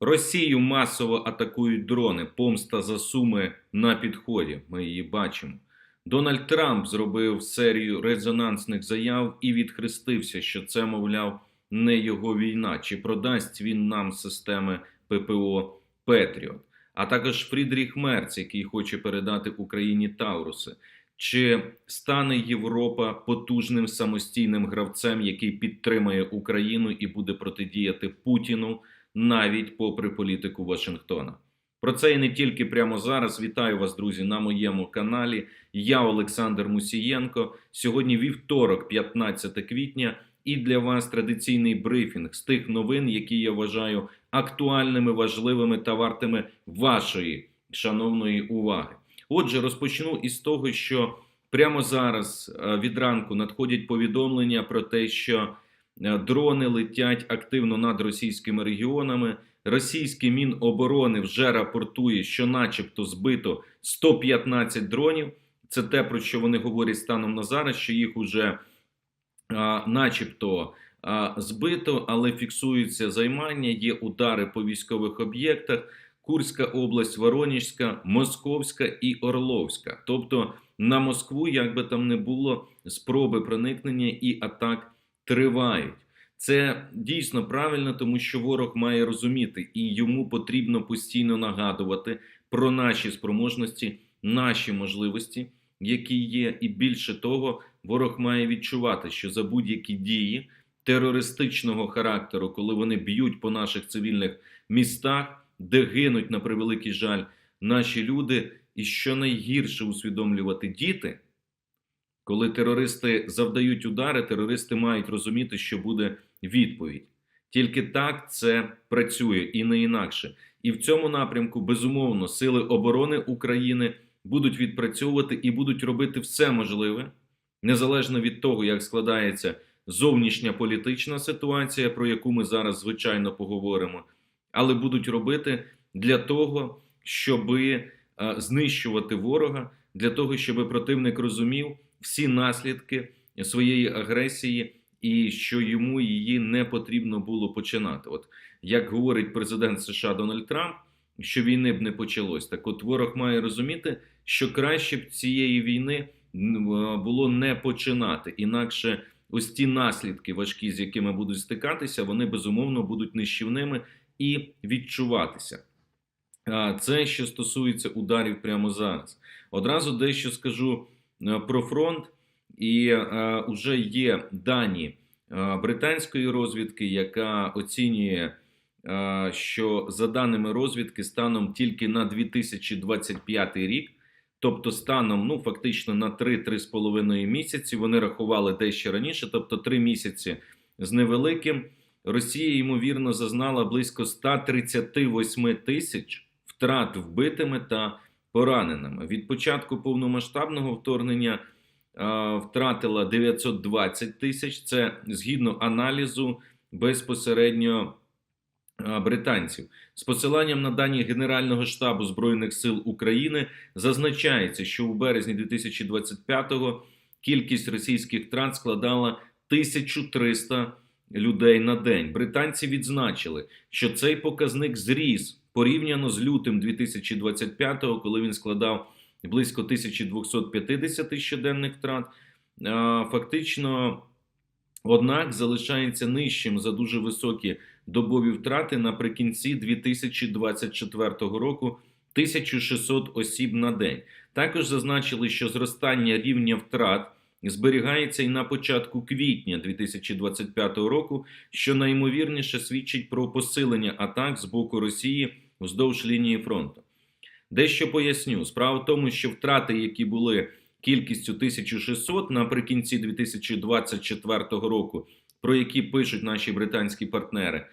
Росію масово атакують дрони. Помста за суми на підході. Ми її бачимо. Дональд Трамп зробив серію резонансних заяв і відхрестився, що це, мовляв, не його війна. Чи продасть він нам системи ППО Петріот? А також Фрідріх Мерц, який хоче передати Україні Тауруси. Чи стане Європа потужним самостійним гравцем, який підтримає Україну і буде протидіяти Путіну? Навіть попри політику Вашингтона. Про це і не тільки прямо зараз. Вітаю вас, друзі, на моєму каналі. Я Олександр Мусієнко. Сьогодні вівторок, 15 квітня, і для вас традиційний брифінг з тих новин, які я вважаю актуальними, важливими та вартими вашої шановної уваги. Отже, розпочну із того, що прямо зараз е, від ранку надходять повідомлення про те, що дрони летять активно над російськими регіонами. Російський Міноборони вже рапортує, що, начебто, збито 115 дронів. Це те, про що вони говорять станом на зараз, що їх уже, а, начебто, а, збито, але фіксуються займання. Є удари по військових об'єктах. Курська область, Воронежська, Московська і Орловська. Тобто на Москву, як би там не було, спроби проникнення і атак тривають. Це дійсно правильно, тому що ворог має розуміти, і йому потрібно постійно нагадувати про наші спроможності, наші можливості, які є, і більше того, ворог має відчувати, що за будь-які дії терористичного характеру, коли вони б'ють по наших цивільних містах, де гинуть на превеликий жаль наші люди, і що найгірше усвідомлювати діти. Коли терористи завдають удари, терористи мають розуміти, що буде відповідь. Тільки так це працює і не інакше. І в цьому напрямку, безумовно, сили оборони України будуть відпрацьовувати і будуть робити все можливе, незалежно від того, як складається зовнішня політична ситуація, про яку ми зараз звичайно поговоримо, але будуть робити для того, щоби знищувати ворога, для того, щоб противник розумів всі наслідки своєї агресії, і що йому її не потрібно було починати. От як говорить президент США Дональд Трамп, що війни б не почалось, так от ворог має розуміти, що краще б цієї війни було не починати, інакше ось ті наслідки важкі, з якими будуть стикатися, вони безумовно будуть нищівними і відчуватися. Це що стосується ударів прямо зараз. Одразу дещо скажу Е, про фронт, і вже е, є дані е, британської розвідки, яка оцінює, що за даними розвідки, станом тільки на 2025 рік. Тобто, станом, ну фактично на 3-3,5 місяці вони рахували дещо раніше, тобто 3 місяці з невеликим. Росія ймовірно зазнала близько 138 тисяч втрат вбитими та пораненими. Від початку повномасштабного вторгнення втратила 920 тисяч. Це згідно аналізу безпосередньо британців. З посиланням на дані Генерального штабу Збройних сил України зазначається, що у березні 2025-го кількість російських втрат складала 1300 людей на день. Британці відзначили, що цей показник зріс порівняно з лютим 2025-го, коли він складав близько 1250 щоденних втрат. Фактично, однак, залишається нижчим за дуже високі добові втрати наприкінці 2024 року. 1600 осіб на день. Також зазначили, що зростання рівня втрат зберігається і на початку квітня 2025 року, що найімовірніше свідчить про посилення атак з боку Росії вздовж лінії фронту. Дещо поясню. Справа в тому, що втрати, які були кількістю 1600 наприкінці 2024 року, про які пишуть наші британські партнери,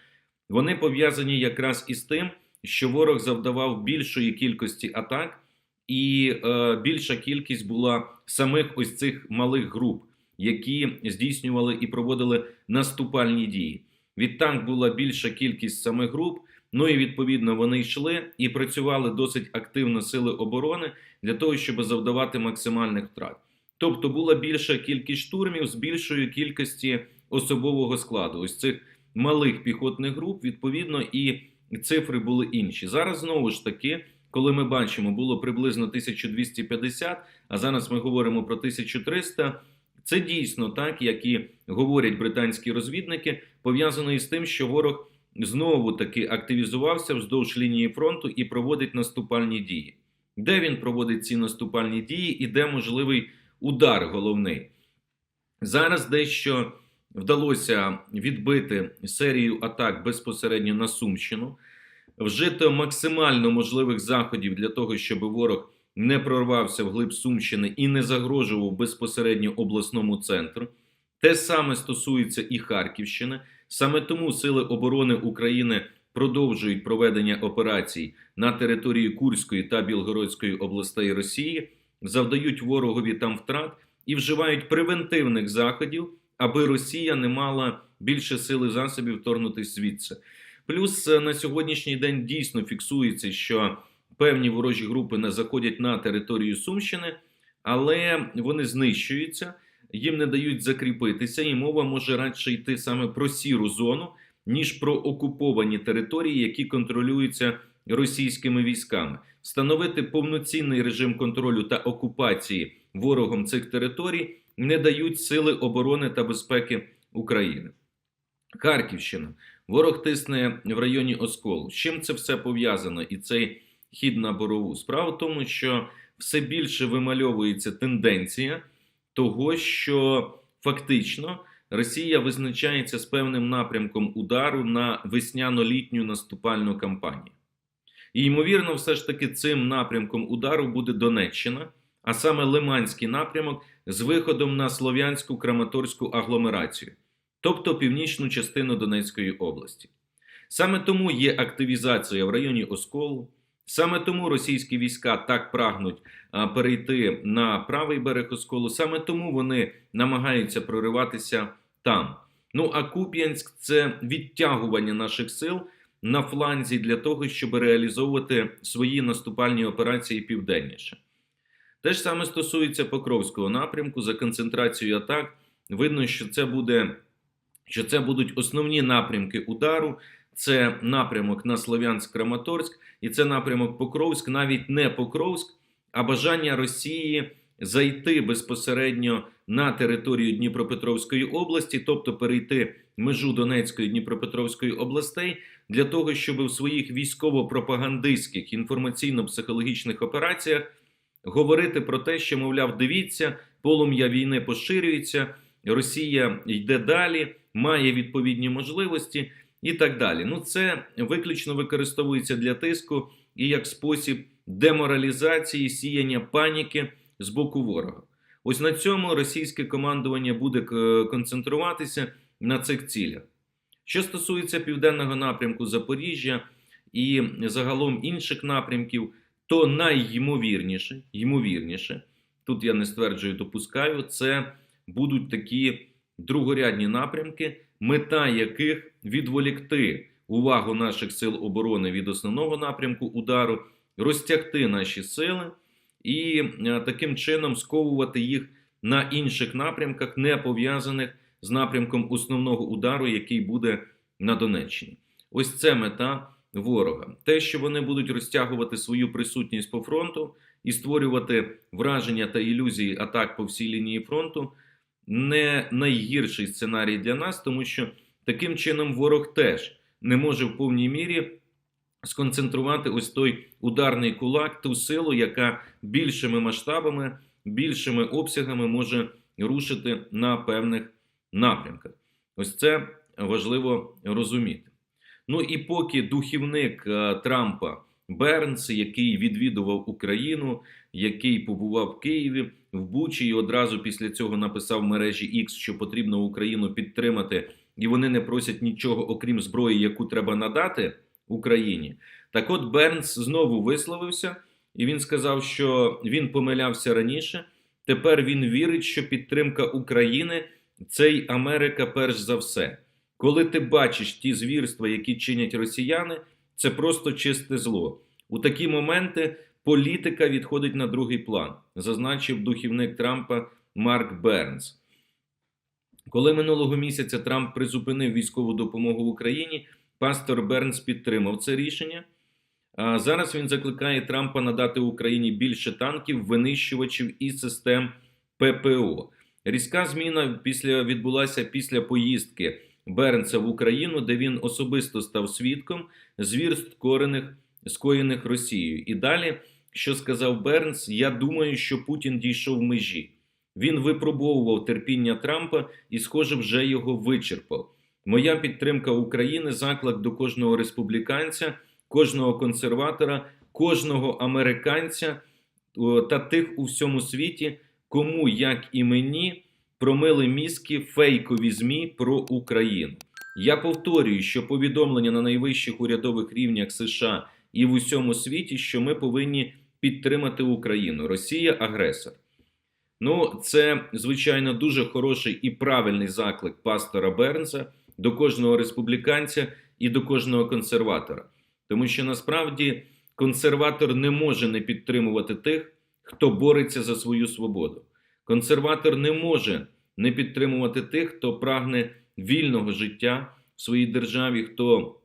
вони пов'язані якраз із тим, що ворог завдавав більшої кількості атак, і е, більша кількість була самих ось цих малих груп, які здійснювали і проводили наступальні дії. Відтак була більша кількість самих груп. Ну і відповідно вони йшли і працювали досить активно сили оборони для того, щоб завдавати максимальних втрат. Тобто була більша кількість штурмів з більшою кількості особового складу. Ось цих малих піхотних груп, відповідно, і цифри були інші. Зараз знову ж таки, коли ми бачимо, було приблизно 1250, а зараз ми говоримо про 1300. Це дійсно так, як і говорять британські розвідники, пов'язано із тим, що ворог знову таки активізувався вздовж лінії фронту і проводить наступальні дії. Де він проводить ці наступальні дії і де можливий удар головний? Зараз дещо вдалося відбити серію атак безпосередньо на Сумщину, вжито максимально можливих заходів для того, щоб ворог не прорвався вглиб Сумщини і не загрожував безпосередньо обласному центру. Те саме стосується і Харківщини. Саме тому Сили оборони України продовжують проведення операцій на території Курської та Білгородської областей Росії, завдають ворогові там втрат і вживають превентивних заходів, аби Росія не мала більше сили засобів вторгнутися звідси. Плюс е, на сьогоднішній день дійсно фіксується, що певні ворожі групи не заходять на територію Сумщини, але вони знищуються, їм не дають закріпитися, і мова може радше йти саме про сіру зону, ніж про окуповані території, які контролюються російськими військами. Встановити повноцінний режим контролю та окупації ворогом цих територій не дають сили оборони та безпеки України. Харківщина. Ворог тисне в районі Осколу. З чим це все пов'язано? І цей хід на борову? Справа в тому, що все більше вимальовується тенденція того, що фактично Росія визначається з певним напрямком удару на весняно-літню наступальну кампанію. І, ймовірно, все ж таки цим напрямком удару буде Донеччина, а саме Лиманський напрямок з виходом на Слов'янську Краматорську агломерацію, тобто північну частину Донецької області. Саме тому є активізація в районі Осколу, саме тому російські війська так прагнуть перейти на правий берег Осколу, саме тому вони намагаються прориватися там. Ну а Куп'янськ це відтягування наших сил на фланзі для того, щоб реалізовувати свої наступальні операції південніше. Те ж саме стосується Покровського напрямку за концентрацією атак. Видно, що це буде, що це будуть основні напрямки удару. Це напрямок на Слов'янськ-Краматорськ, і це напрямок Покровськ, навіть не Покровськ, а бажання Росії зайти безпосередньо на територію Дніпропетровської області, тобто перейти межу Донецької Дніпропетровської областей, для того, щоб в своїх військово-пропагандистських інформаційно-психологічних операціях говорити про те, що, мовляв, дивіться, полум'я війни поширюється, Росія йде далі, має відповідні можливості і так далі. Ну, це виключно використовується для тиску і як спосіб деморалізації, сіяння паніки з боку ворога. Ось на цьому російське командування буде е, концентруватися на цих цілях. Що стосується південного напрямку Запоріжжя і загалом інших напрямків, то найймовірніше, ймовірніше, тут я не стверджую, допускаю, це будуть такі другорядні напрямки, мета яких відволікти увагу наших сил оборони від основного напрямку удару, розтягти наші сили і е, таким чином сковувати їх на інших напрямках, не пов'язаних з напрямком основного удару, який буде на Донеччині. Ось це мета ворога. Те, що вони будуть розтягувати свою присутність по фронту і створювати враження та ілюзії атак по всій лінії фронту, не найгірший сценарій для нас, тому що таким чином ворог теж не може в повній мірі сконцентрувати ось той ударний кулак, ту силу, яка більшими масштабами, більшими обсягами може рушити на певних напрямках. Ось це важливо розуміти. Ну і поки духівник е, Трампа Бернс, який відвідував Україну, який побував в Києві в Бучі, і одразу після цього написав в мережі X, що потрібно Україну підтримати, і вони не просять нічого, окрім зброї, яку треба надати Україні. Так, от Бернс знову висловився, і він сказав, що він помилявся раніше. Тепер він вірить, що підтримка України це й Америка, перш за все. Коли ти бачиш ті звірства, які чинять росіяни, це просто чисте зло. У такі моменти політика відходить на другий план, зазначив духівник Трампа Марк Бернс. Коли минулого місяця Трамп призупинив військову допомогу Україні, пастор Бернс підтримав це рішення. А зараз він закликає Трампа надати Україні більше танків, винищувачів і систем ППО. Різка зміна після відбулася після поїздки Бернса в Україну, де він особисто став свідком звірств корених скоєних Росією. І далі, що сказав Бернс, я думаю, що Путін дійшов межі. Він випробовував терпіння Трампа і, схоже, вже його вичерпав. Моя підтримка України заклик до кожного республіканця, кожного консерватора, кожного американця та тих у всьому світі, кому, як і мені, промили мізки фейкові ЗМІ про Україну. Я повторюю, що повідомлення на найвищих урядових рівнях США і в усьому світі, що ми повинні підтримати Україну. Росія агресор. Ну, це звичайно дуже хороший і правильний заклик пастора Бернса до кожного республіканця і до кожного консерватора. Тому що насправді консерватор не може не підтримувати тих, хто бореться за свою свободу. Консерватор не може не підтримувати тих, хто прагне вільного життя в своїй державі, хто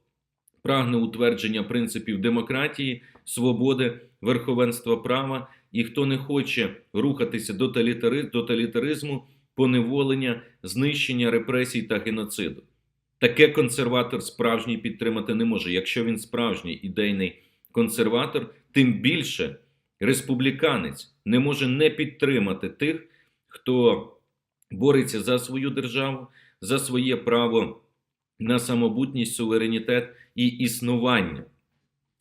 прагне утвердження принципів демократії, свободи, верховенства права, і хто не хоче рухатися до тоталітаризму, поневолення, знищення репресій та геноциду. Таке консерватор справжній підтримати не може. Якщо він справжній ідейний консерватор, тим більше республіканець не може не підтримати тих, хто бореться за свою державу, за своє право на самобутність, суверенітет і існування.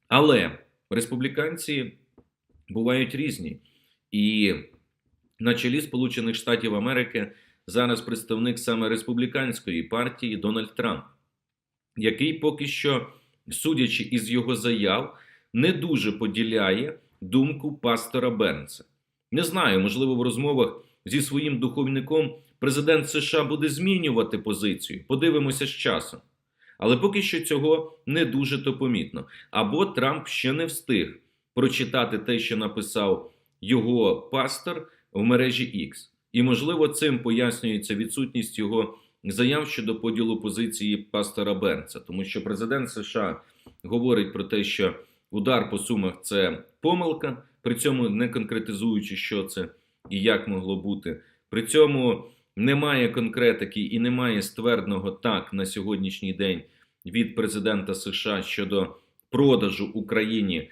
Але республіканці бувають різні. І на чолі Сполучених Штатів Америки зараз представник саме республіканської партії Дональд Трамп, який поки що, судячи із його заяв, не дуже поділяє думку пастора Бернса. Не знаю, можливо, в розмовах зі своїм духовником президент США буде змінювати позицію. Подивимося з часом. Але поки що цього не дуже то помітно. Або Трамп ще не встиг прочитати те, що написав його пастор в мережі X. І, можливо, цим пояснюється відсутність його заяв щодо поділу позиції пастора Бернса, тому що президент США говорить про те, що удар по сумах це помилка, при цьому не конкретизуючи, що це і як могло бути. При цьому немає конкретики і немає ствердного так на сьогоднішній день від президента США щодо продажу Україні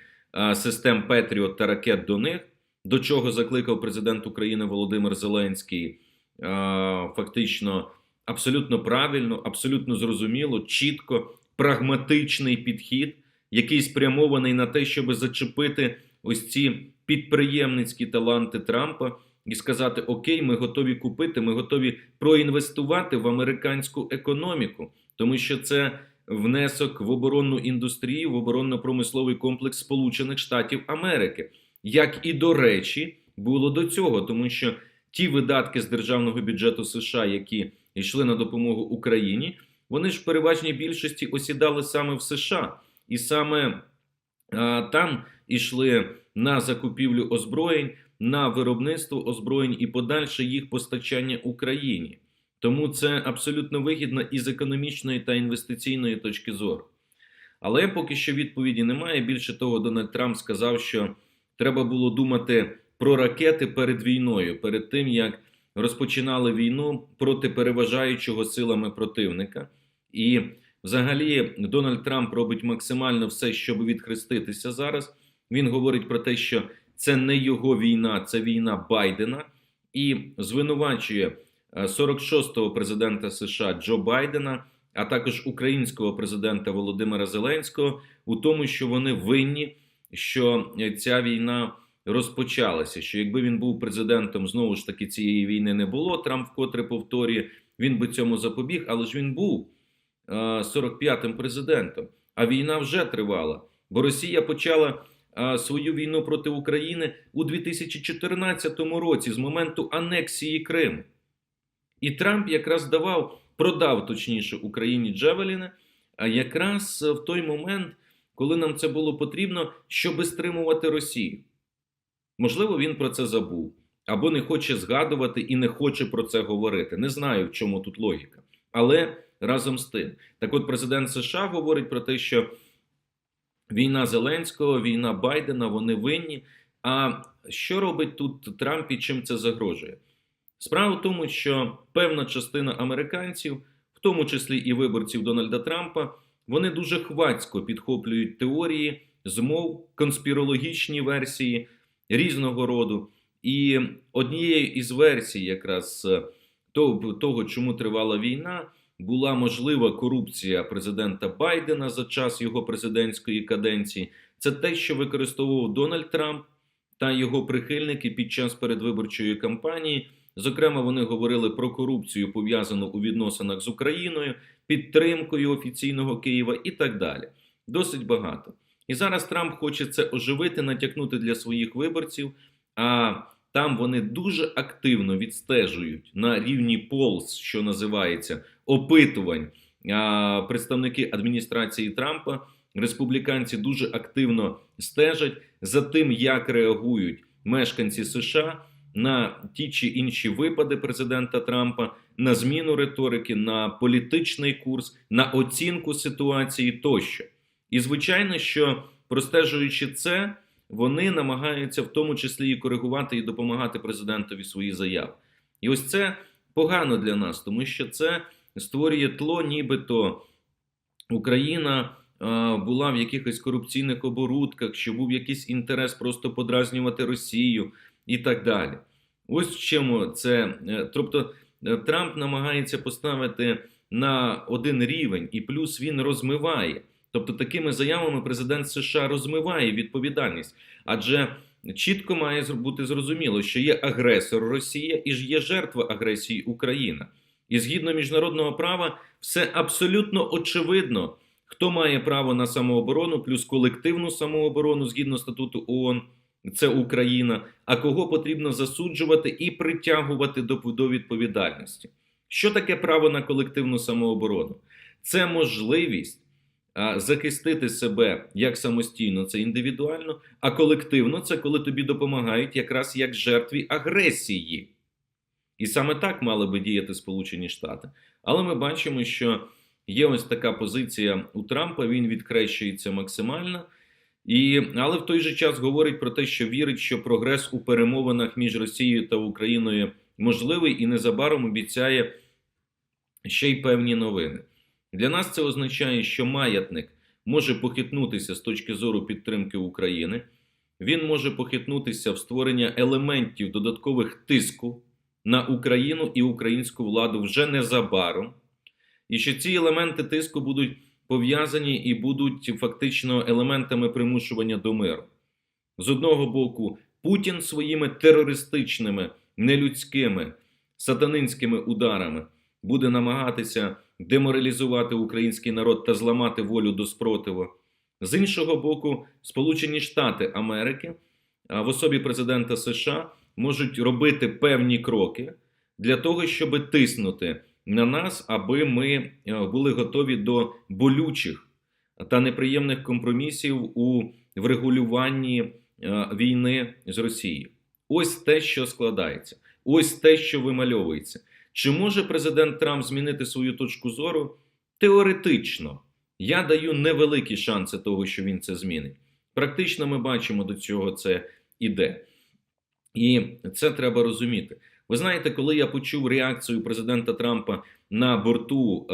систем Петріот та ракет до них, до чого закликав президент України Володимир Зеленський. Фактично абсолютно правильно, абсолютно зрозуміло, чітко, прагматичний підхід, який спрямований на те, щоб зачепити ось ці підприємницькі таланти Трампа і сказати: Окей, ми готові купити, ми готові проінвестувати в американську економіку, тому що це внесок в оборонну індустрію, в оборонно-промисловий комплекс Сполучених Штатів Америки, як і до речі, було до цього, тому що ті видатки з державного бюджету США, які йшли на допомогу Україні, вони ж в переважній більшості осідали саме в США, і саме а, там ішли на закупівлю озброєнь, на виробництво озброєнь і подальше їх постачання Україні. Тому це абсолютно вигідно із економічної та інвестиційної точки зору. Але поки що відповіді немає. Більше того, Дональд Трамп сказав, що треба було думати про ракети перед війною, перед тим як розпочинали війну проти переважаючого силами противника. І взагалі Дональд Трамп робить максимально все, щоб відхреститися зараз. Він говорить про те, що це не його війна, це війна Байдена, і звинувачує 46-го президента США Джо Байдена, а також українського президента Володимира Зеленського у тому, що вони винні, що ця війна розпочалася. Що якби він був президентом, знову ж таки цієї війни не було. Трамп вкотре повторює, він би цьому запобіг, але ж він був 45-м президентом. А війна вже тривала, бо Росія почала свою війну проти України у 2014 році з моменту анексії Криму. І Трамп якраз давав, продав точніше Україні Джевеліни, а якраз в той момент, коли нам це було потрібно, щоб стримувати Росію. Можливо, він про це забув, або не хоче згадувати і не хоче про це говорити. Не знаю, в чому тут логіка. Але разом з тим. Так от президент США говорить про те, що війна Зеленського, війна Байдена, вони винні. А що робить тут Трамп і чим це загрожує? Справа в тому, що певна частина американців, в тому числі і виборців Дональда Трампа, вони дуже хвацько підхоплюють теорії, змов, конспірологічні версії різного роду. І однією із версій, якраз е, того, того, чому тривала війна, була можлива корупція президента Байдена за час його президентської каденції. Це те, що використовував Дональд Трамп та його прихильники під час передвиборчої кампанії. Зокрема, вони говорили про корупцію, пов'язану у відносинах з Україною, підтримкою офіційного Києва і так далі. Досить багато. І зараз Трамп хоче це оживити, натякнути для своїх виборців. А там вони дуже активно відстежують на рівні полз, що називається опитувань. Представники адміністрації Трампа, республіканці, дуже активно стежать за тим, як реагують мешканці США на ті чи інші випади президента Трампа, на зміну риторики, на політичний курс, на оцінку ситуації тощо. І звичайно, що простежуючи це, вони намагаються в тому числі і коригувати і допомагати президентові свої заяви. І ось це погано для нас, тому що це створює тло, нібито Україна була в якихось корупційних оборудках, що був якийсь інтерес просто подразнювати Росію і так далі. Ось в чому це. е, Тобто е, Трамп намагається поставити на один рівень, і плюс він розмиває. Тобто, такими заявами президент США розмиває відповідальність, адже чітко має бути зрозуміло, що є агресор Росія і ж є жертва агресії Україна. І згідно міжнародного права, все абсолютно очевидно, хто має право на самооборону, плюс колективну самооборону згідно статуту ООН, це Україна. А кого потрібно засуджувати і притягувати до, відповідальності? Що таке право на колективну самооборону? Це можливість захистити себе як самостійно, це індивідуально, а колективно це коли тобі допомагають якраз як жертві агресії. І саме так мали би діяти Сполучені Штати. Але ми бачимо, що є ось така позиція у Трампа, він відкрещується максимально. І, але в той же час говорить про те, що вірить, що прогрес у перемовинах між Росією та Україною можливий і незабаром обіцяє ще й певні новини. Для нас це означає, що маятник може похитнутися з точки зору підтримки України. Він може похитнутися в створення елементів додаткових тиску на Україну і українську владу вже незабаром. І що ці елементи тиску будуть пов'язані і будуть фактично елементами примушування до миру. З одного боку, Путін своїми терористичними, нелюдськими, сатанинськими ударами буде намагатися деморалізувати український народ та зламати волю до спротиву. З іншого боку, Сполучені Штати Америки в особі президента США можуть робити певні кроки для того, щоб тиснути на нас, аби ми е, були готові до болючих та неприємних компромісів у врегулюванні е, війни з Росією. Ось те, що складається, ось те, що вимальовується. Чи може президент Трамп змінити свою точку зору? Теоретично, я даю невеликі шанси того, що він це змінить. Практично ми бачимо до цього це іде. І це треба розуміти. Ви знаєте, коли я почув реакцію президента Трампа на борту е,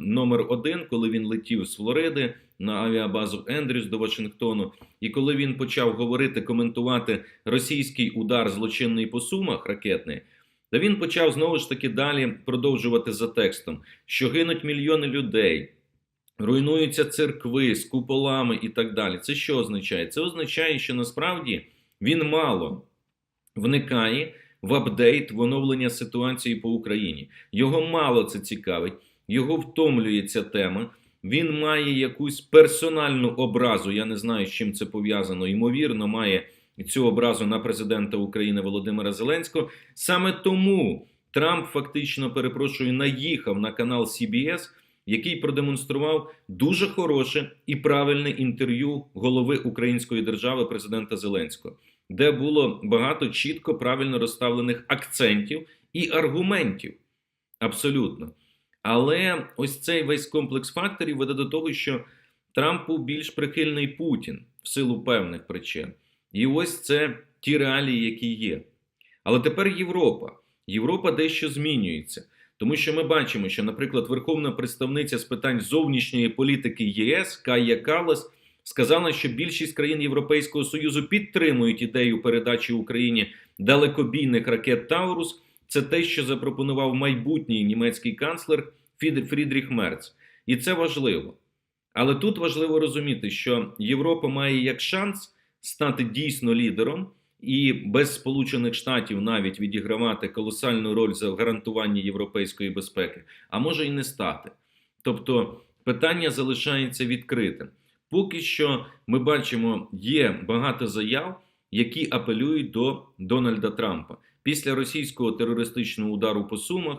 номер 1 коли він летів з Флориди на авіабазу Ендрюс до Вашингтону, і коли він почав говорити, коментувати російський удар злочинний по сумах ракетний, то він почав знову ж таки далі продовжувати за текстом, що гинуть мільйони людей, руйнуються церкви з куполами і так далі. Це що означає? Це означає, що насправді він мало вникає в апдейт, в оновлення ситуації по Україні. Його мало це цікавить, його втомлює ця тема. Він має якусь персональну образу. Я не знаю, з чим це пов'язано. Ймовірно, має цю образу на президента України Володимира Зеленського. Саме тому Трамп фактично перепрошую наїхав на канал CBS, який продемонстрував дуже хороше і правильне інтерв'ю голови Української держави президента Зеленського, де було багато чітко правильно розставлених акцентів і аргументів. Абсолютно. Але ось цей весь комплекс факторів веде до того, що Трампу більш прихильний Путін в силу певних причин. І ось це ті реалії, які є. Але тепер Європа. Європа дещо змінюється. Тому що ми бачимо, що, наприклад, верховна представниця з питань зовнішньої політики ЄС Кая Калас сказала, що більшість країн Європейського Союзу підтримують ідею передачі Україні далекобійних ракет Таурус. Це те, що запропонував майбутній німецький канцлер Фрідріх Мерц. І це важливо. Але тут важливо розуміти, що Європа має як шанс стати дійсно лідером і без Сполучених Штатів навіть відігравати колосальну роль за гарантування європейської безпеки, а може й не стати. Тобто питання залишається відкритим. Поки що ми бачимо, є багато заяв, які апелюють до Дональда Трампа після російського терористичного удару по Сумах.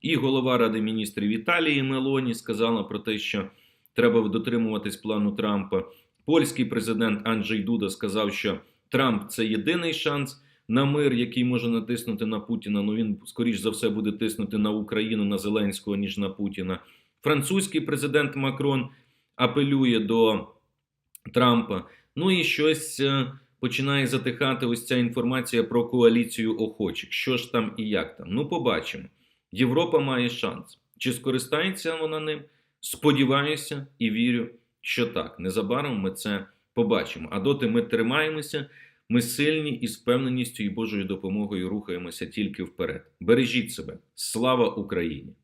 І голова Ради міністрів Італії Мелоні сказала про те, що треба дотримуватись плану Трампа. Польський президент Анджей Дуда сказав, що Трамп це єдиний шанс на мир, який може натиснути на Путіна. Ну він скоріш за все буде тиснути на Україну, на Зеленського, ніж на Путіна. Французький президент Макрон апелює до Трампа. Ну і щось е, починає затихати ось ця інформація про коаліцію охочих. Що ж там і як там? Ну, побачимо. Європа має шанс. Чи скористається вона ним? Сподіваюся і вірю, що так. Незабаром ми це побачимо. А доти ми тримаємося, ми сильні і з впевненістю і Божою допомогою рухаємося тільки вперед. Бережіть себе. Слава Україні!